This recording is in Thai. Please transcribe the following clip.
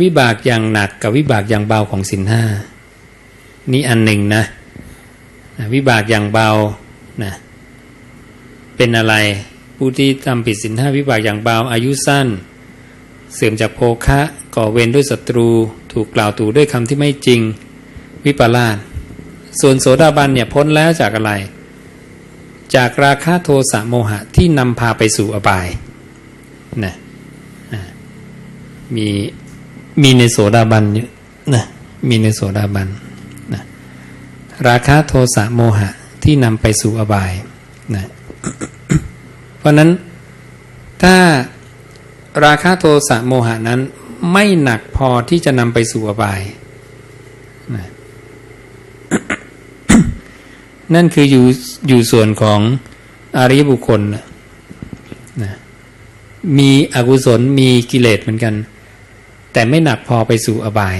วิบากอย่างหนักกับวิบากอย่างเบาของสินห้านี่อันหนึ่งนะ วิบากอย่างเบานะเป็นอะไรผู้ที่ทำผิดสินห้าวิบากอย่างเบาอายุสั้น เสื่อมจากโภคะก่อเวรด้วยศัตรู ถูกกล่าวตู่ด้วยคำที่ไม่จริง วิปลาสส่วนโสดาบันเนี่ยพ้นแล้วจากอะไร จากราคะโทสะโมหะที่นำพาไปสู่อบายนะมี มีในโสดาบันเยอะนะมีในโสดาบันนะราคะโทสะโมหะที่นำไปสู่อบายนะเพราะนั้นถ้าราคะโทสะโมหะนั้นไม่หนักพอที่จะนำไปสู่อบายนะนั่นคืออยู่อยู่ส่วนของอริยบุคคลนะนะมีอกุศลมีกิเลสเหมือนกัน แต่ไม่หนักพอไปสู่อบาย